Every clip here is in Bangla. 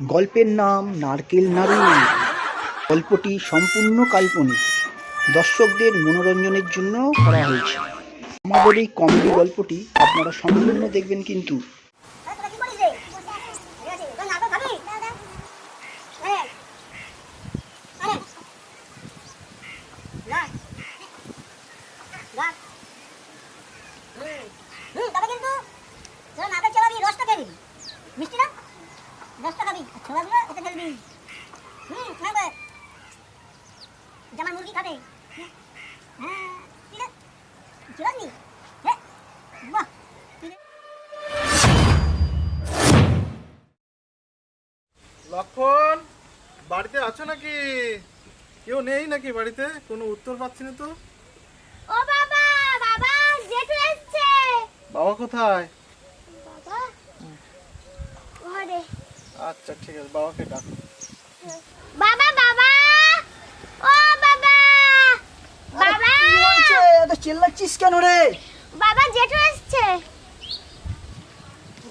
গল্পের নাম নারকেল নাড়ু গল্পটি সম্পূর্ণ কাল্পনিক দর্শকদের মনোরঞ্জনের জন্য করা হয়েছে আমাদের এই কমেডি গল্পটি আপনারা সম্পূর্ণ দেখবেন কিন্তু। মিষ্টি না? ছোলাগুলো এতে ঢেলবি। হুম, খাবে। জামাই মুরগি খাবে। হ্যাঁ, হ্যাঁ, বাহ, লক্ষণ বাড়িতে আছো নাকি? কেউ নেই নাকি বাড়িতে? কোনো উত্তর পাচ্ছি না তো? ও বাবা বাবা জেঠু এসছে। বাবা কোথায় বাবা ঘরে আচ্ছা ঠিক আছে বাবাকে ডাকো। বাবা বাবা! ও বাবা! বাবা! এত চেল্লাচ্ছিস কেন রে? বাবা জেঠু এসছে।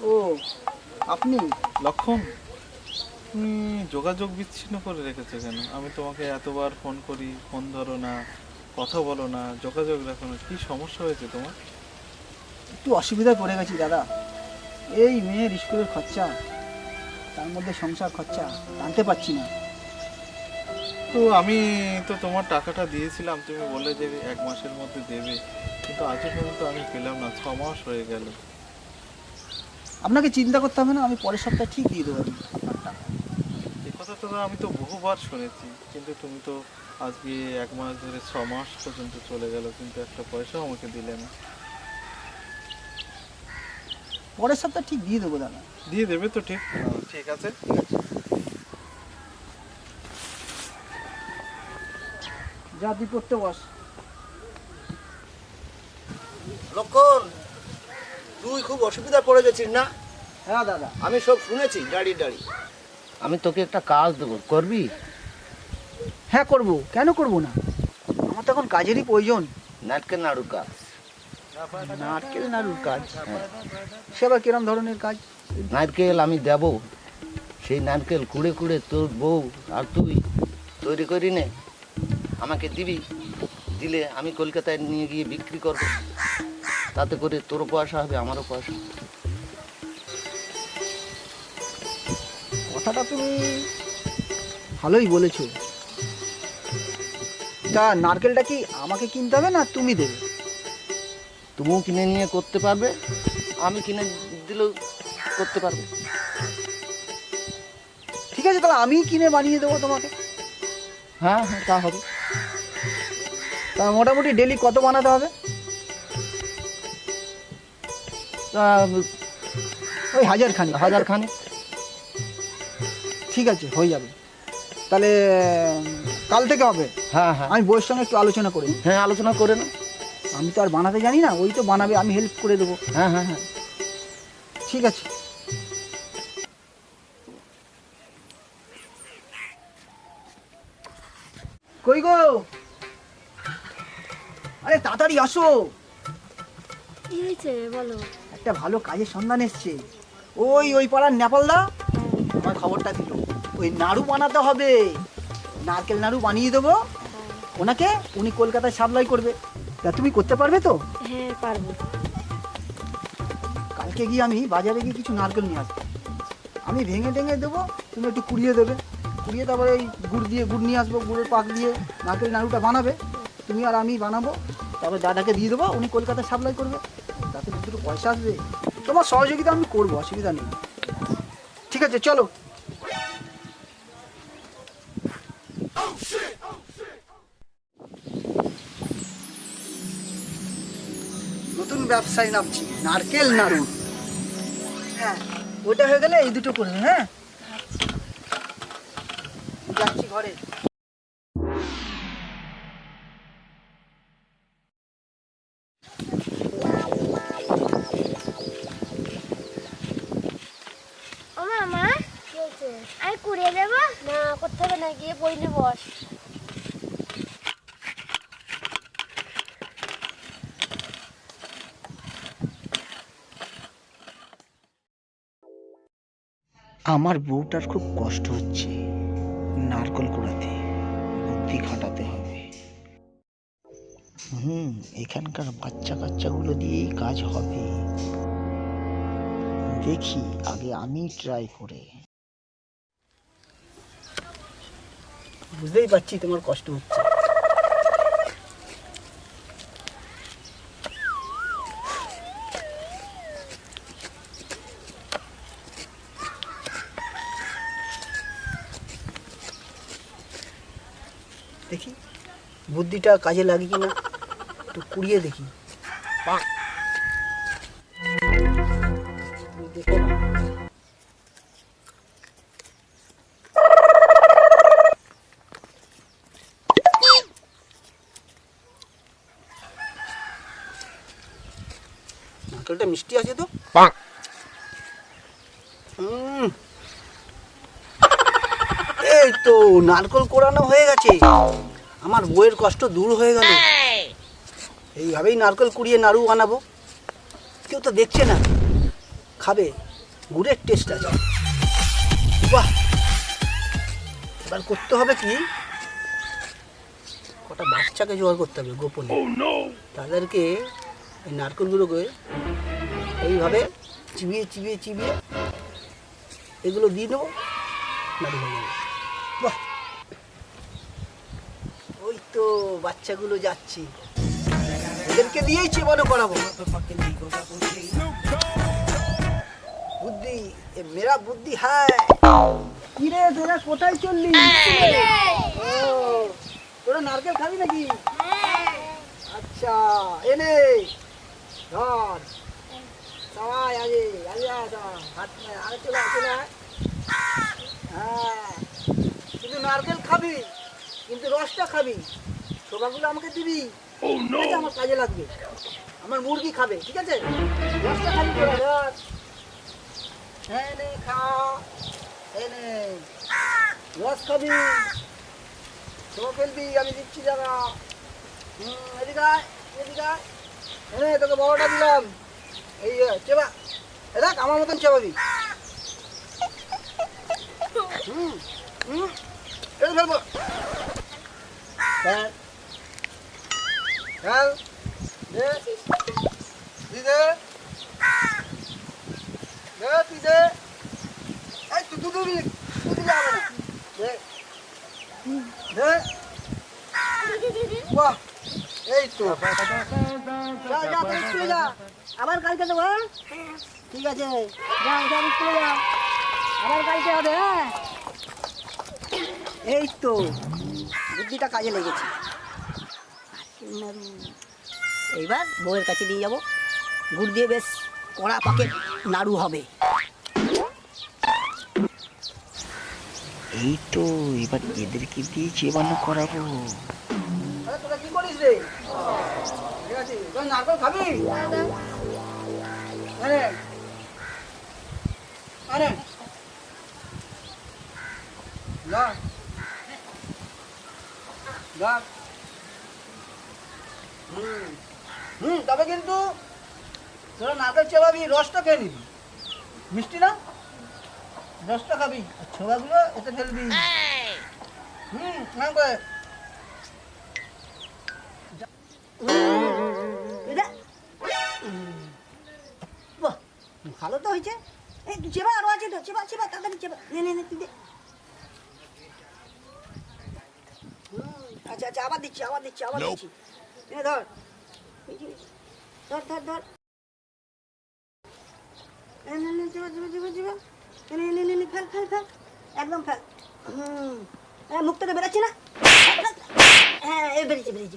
ও আপনি? লক্ষণ তুমি যোগাযোগ বিচ্ছিন্ন করে রেখেছো কেন? আমি তোমাকে এতবার ফোন করি ফোন ধরো না কথা বলো না যোগাযোগ রাখো না। কি সমস্যা হয়েছে তোমার? একটু অসুবিধায় পড়ে গেছি দাদা। এই মেয়ের স্কুলের খরচা। তার মধ্যে সংসার খরচা টানতে পারছি না। তো আমি তো তোমার টাকাটা দিয়েছিলাম তুমি বলে যে এক মাসের মধ্যে দেবে। কিন্তু আজও পর্যন্ত আমি পেলাম না ছ মাস হয়ে গেল। আপনাকে চিন্তা করতে হবে না আমি পরের সপ্তাহে ঠিক দিয়ে দেবো এই কথাটা তো আমি তো বহুবার শুনেছি কিন্তু তুমি তো আজকে এক মাস ধরে ছ মাস পর্যন্ত চলে গেল কিন্তু একটা পয়সাও আমাকে দিলে না। পরের সপ্তাহে ঠিক দিয়ে দেবো দাদা। দিয়ে দেবে তো ঠিক। ঠিক আছে। তুই পড়তে বস। লক্ষণ তুই খুব অসুবিধা পড়ে গেছিস না? হ্যাঁ দাদা। আমি সব শুনেছি দাঁড়ি দাঁড়ি আমি তোকে একটা কাজ দেবো করবি? হ্যাঁ করব। কেন করব না? আমার তো এখন কাজেরই প্রয়োজন। নাটকের নাড়ু কাজ। নারকেল নাড়ুর কাজ? সে আবার কিরম ধরনের কাজ? নারকেল আমি দেব। সেই নারকেল কুড়ে কুড়ে তোর বউ আর তুই তৈরি করি নে আমাকে দিবি দিলে আমি কলকাতায় নিয়ে গিয়ে বিক্রি করব। তাতে করে তোরও পয়সা হবে আমারও পয়সা কথাটা তুমি ভালোই বলেছ। তা নারকেলটা কি আমাকে কিনতে হবে না তুমি দেবে? তুমিও কিনে নিয়ে করতে পারবে আমি কিনে দিলেও করতে পারবে। ঠিক আছে তাহলে আমি কিনে বানিয়ে দেবো তোমাকে। হ্যাঁ হ্যাঁ তা হবে। তা মোটামুটি ডেলি কত বানাতে হবে? ওই হাজার খানি হাজার খানে ঠিক আছে হয়ে যাবে। তাহলে কাল থেকে হবে? হ্যাঁ হ্যাঁ। আমি বইয়ের সঙ্গে একটু আলোচনা করি হ্যাঁ আলোচনা করে না আমি তো আর বানাতে জানি না ওই তো বানাবে আমি হেল্প করে দেবো। হ্যাঁ হ্যাঁ হ্যাঁ। ঠিক আছে। কই গো? আরে তাড়াতাড়ি আসো। কি হয়েছে বলো? একটা ভালো কাজের সন্ধান এসছে। ওই ওই পাড়ার নেপালদা আমার খবরটা দিল। ওই নাড়ু বানাতে হবে। নারকেল নাড়ু বানিয়ে দেবো। ওনাকে উনি কলকাতায় সাপ্লাই করবে। তা তুমি করতে পারবে তো? হ্যাঁ পারব। কালকে গিয়ে আমি বাজারে গিয়ে কিছু নারকেল নিয়ে আসব। আমি ভেঙে টেঙে দেবো তুমি একটু কুড়িয়ে দেবে। কুড়িয়ে তারপরে এই গুড় দিয়ে, গুড় নিয়ে আসব, গুড়ের পাক দিয়ে। নারকেল নাড়ুটা বানাবে। তুমি আর আমি বানাবো। তারপর দাদাকে দিয়ে দেবো, উনি কলকাতায় সাপ্লাই করবে। তাতে দুটো পয়সা আসবে। তোমার সহযোগিতা আমি করব, অসুবিধা নেই। ঠিক আছে, চলো। নতুন ব্যবসায় নামছি, নারকেল নাড়ু। হ্যাঁ ওটা হয়ে গেলে এই দুটো করবে হ্যাঁ? যাচ্ছি ঘরে। ও মামা আমি কুড়িয়ে দেবো? না করতে হবে না গিয়ে বইলে বস। আমার বউটার খুব কষ্ট হচ্ছে। নারকল কুড়াতে, বুদ্ধি খাটাতে হবে। হুম, এখানকার বাচ্চা কাচ্চাগুলো দিয়েই কাজ হবে। দেখি, আগে আমি ট্রাই করে। বুঝতেই পারছি তোমার কষ্ট হচ্ছে। দেখি। বুদ্ধিটা কাজে লাগে কিনা একটু কুড়িয়ে দেখি। দেখো না। নারকেলটা মিষ্টি আছে তো হুম। এই তো নারকেল কোরানো হয়ে গেছে। আমার বইয়ের কষ্ট দূর হয়ে গেল। এইভাবেই নারকেল কুড়িয়ে নাড়ু বানাবো। কেউ তো দেখছে না। খাবে। গুড়ের টেস্ট আছে বাহ! এবার করতে হবে কি? কটা বাচ্চাকে জোগাড় করতে হবে গোপনে। তাদেরকে এই নারকেলগুলোকে এইভাবে চিবিয়ে চিবিয়ে চিবিয়ে এগুলো দিয়ে দেবো। নাড়ু হয়ে যাবে বাহ ওই তো বাচ্চাগুলো যাচ্ছে। এদেরকে দিয়েই চেবানো করাবো। বুদ্ধি মেরা বুদ্ধি হ্যায় কিরে, তোরা কোথায় চললি? তোরা নারকেল খাবি নাকি? আচ্ছা এনে, ধর। সবাই আগে আগে হাত আরে চলে চলে হ্যাঁ শুধু নারকেল খাবি, কিন্তু রসটা খাবি। শোভাগুলো আমাকে দিবি? আমার কাজে লাগবে। আমার মুরগি খাবে ঠিক আছে? খাবি তোরা হ্যাঁ নে খা নে রস খাবি। শোভা ফেলবি আমি দিচ্ছি হুম এদিকে এদিকে নে তোকে বড়টা দিলাম। এই চেবা দেখ আমার মতন চেবাবি হুম হুম। এই ফেলব। হ্যাঁ। হ্যাঁ এই তুই দুটো দিবি তুই দিলে না দে দে বাহ এই তো যা যা তুই স্কুলে যা আবার কালকে দেবো হ্যাঁ? ঠিক আছে। যা যা স্কুলে যা আবার কালকে হবে হ্যাঁ? এই তো বুদ্ধিটা কাজে লেগেছে। এইবার বউয়ের কাছে দিয়ে যাব। গুড় দিয়ে বেশ কড়া পাকে নাড়ু হবে। এই তো এবার এদেরকে দিয়ে চেবানো করাবো। তোরা কি করিস রে? ঠিক আছে তোর নারকেল খাবি? আরে আরে। যা। যা। হুম। তবে কিন্তু তোরা নারকেল চেবাবি রসটা খেয়ে নিবি। মিষ্টি না? রসটা খাবি। আর ছোবাগুলো এতে ফেলবি হুম করে। ভালো তো হয়েছে। এই চেবা আরও আছে তো। চেবা চেবা তাড়াতাড়ি চেবা নে নে নে তুই দে। আচ্ছা আচ্ছা আবার দিচ্ছি আবার দিচ্ছি আবার দিচ্ছি। এই ধর। ধর নে? হ্যাঁ হ্যাঁ এই বেরিয়েছে বেরিয়েছে।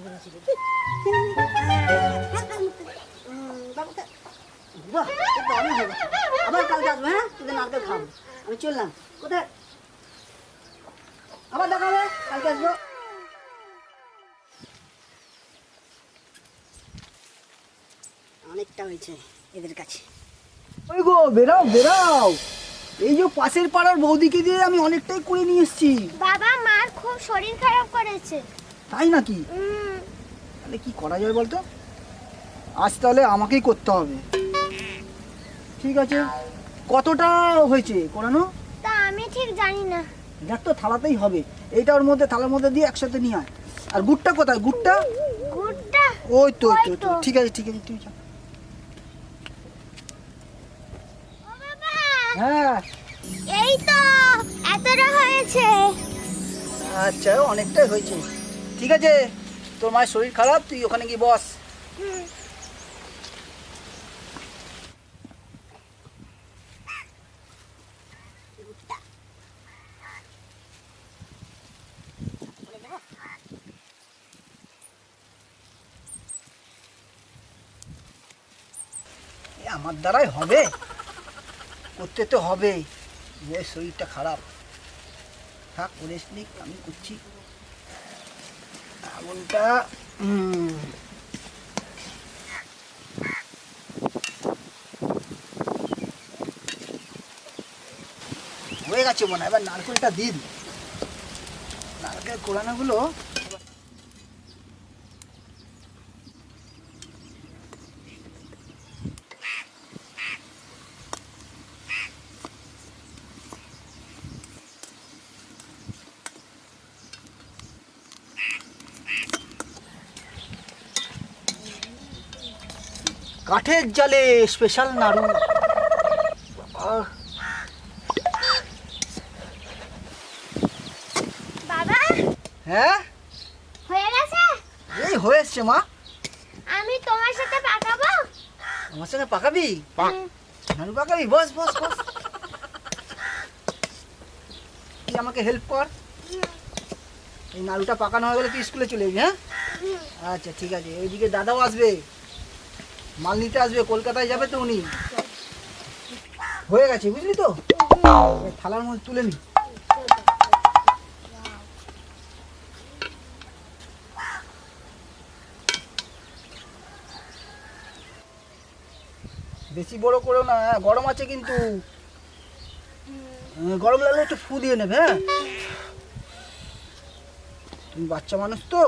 হ্যাঁ, হয়ে। আবার কালকে আসব হ্যাঁ? নারকেল খাব আমি চললাম। কোথায়? আবার দেখা হবে। কালকে আসব। অনেকটা হয়েছে এদের কাছে। ওই গো বেরাও বেরাও। এই যে পাশের পাড়ার বৌদিকে দিয়ে আমি অনেকটাই করে নিয়ে এসেছি। বাবা মার খুব শরীর খারাপ করেছে। তাই নাকি? তাহলে কি করা যায় বলতো? আজ তাহলে আমাকেই করতে হবে। ঠিক আছে। কতটা হয়েছে করানো? তা আমি ঠিক জানি না। দেখ তো থালাতেই হবে। এইটা ওর মধ্যে থালার মধ্যে দিয়ে একসাথে নিয়ে আয়। আর গুড়টা কোথায়? গুড়টা? গুড়টা? ওই তো। ঠিক আছে ঠিক আছে তুই যা ও বাবা হ্যাঁ। এই তো এতটা হয়েছে। আচ্ছা অনেকটাই হয়েছে। ঠিক আছে তোর মায়ের শরীর খারাপ তুই ওখানে গিয়ে বস। আমার দ্বারাই হবে? করতে তো হবে বউয়ের শরীরটা খারাপ। থাক করিস নি আমি করছি। আগুনটা হয়ে গেছে মনে হয়। এবার নারকেলটা দিন। নারকেল কোড়ানোগুলো কাঠের জালে স্পেশাল নাড়ু। বাবা? হ্যাঁ? হয়ে গেছে? এই হয়ে এসছে মা। আমি তোমার সাথে পাকাবো? আমার সঙ্গে পাকাবি। নাড়ু পাকাবি? বস বস বস। তুই আমাকে হেল্প কর। এই নাড়ুটা পাকানো হয়ে গেলে তুই স্কুলে চলে যাবি হ্যাঁ? আচ্ছা ঠিক আছে। এইদিকে দাদাও আসবে। মাল নিতে আসবে কলকাতায় যাবে তো উনি। হয়ে গেছে বুঝলি তো? থালার মধ্যে তুলে নি। বেশি বড় করো না হ্যাঁ, গরম আছে কিন্তু। গরম লাগলে একটু ফু দিয়ে নেবে হ্যাঁ? তুমি বাচ্চা মানুষ তো?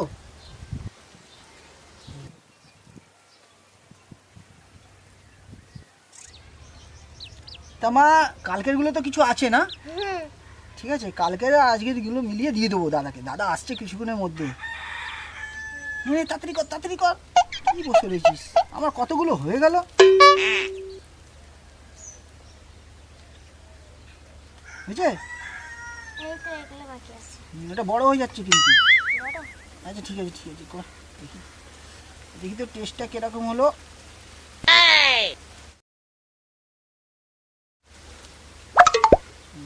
তা মা কালকেরগুলো তো কিছু আছে না? ঠিক আছে কালকের আর আজকেরগুলো মিলিয়ে দিয়ে দেবো দাদাকে। দাদা আসছে কিছুক্ষণের মধ্যে। নে, তাড়াতাড়ি কর তাড়াতাড়ি কর। কি বসে রয়েছিস? আমার কতগুলো হয়ে গেল? বুঝছে এই তো এগুলো বাকি আছে। এটা বড় হয়ে যাচ্ছে কিন্তু। আচ্ছা ঠিক আছে ঠিক আছে কর দেখি। দেখি তো টেস্টটা কীরকম হলো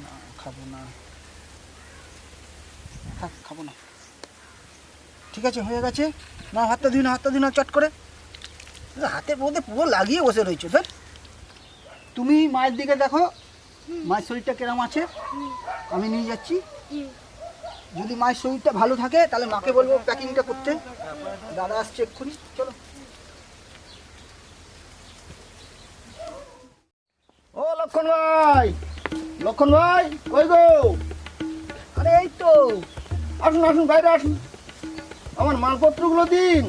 না খাব না। থাক খাব না। ঠিক আছে, হয়ে গেছে। না হাতটা হাতটা চট করে। পুরো লাগিয়ে বসে ধর। তুমি মায়ের দিকে দেখো। মায়ের শরীরটা কিরম আছে? আমি নিয়ে যাচ্ছি। যদি মায়ের শরীরটা ভালো থাকে, তাহলে মাকে বলব প্যাকিংটা করতে। দাদা আসছে এক্ষুনি, চলো। ও, লক্ষণ ভাই! লক্ষণ ভাই কই গো? আরে এই তো। আসুন আসুন বাইরে আসুন। আমার মালপত্রগুলো দিন।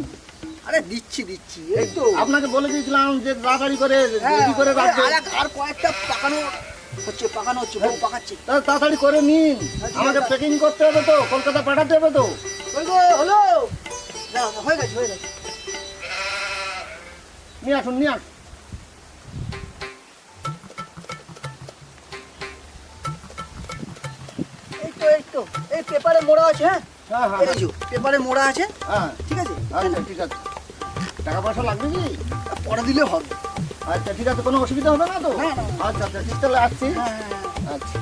আরে দিচ্ছি দিচ্ছি এই তো। আপনাকে বলে দিয়েছিলাম যে তাড়াতাড়ি করে হ্যাঁ, রেডি করে রাখবেন আর কয়েকটা পাকানো হচ্ছে পাকানো হচ্ছে বউ পাকাচ্ছে। তাড়াতাড়ি করে নিন। হ্যাঁ, আমাকে প্যাকিং করতে হবে তো কলকাতা পাঠাতে হবে তো। ওই গো হলো? না, হয়ে গেছে হয়ে গেছে। নিয়ে আসুন নিয়ে আসুন। তো এই তো এই পেপারে মোড়া আছে হ্যাঁ? হ্যাঁ হ্যাঁ। এই যে পেপারে মোড়া আছে। হ্যাঁ। ঠিক আছে? আচ্ছা ঠিক আছে। টাকা পয়সা লাগবে কি? পরে দিলে হবে। আচ্ছা ঠিক আছে কোনো অসুবিধা হবে না তো। আচ্ছা আচ্ছা ঠিক তাহলে আসছি। হ্যাঁ হ্যাঁ, হ্যাঁ। আচ্ছা।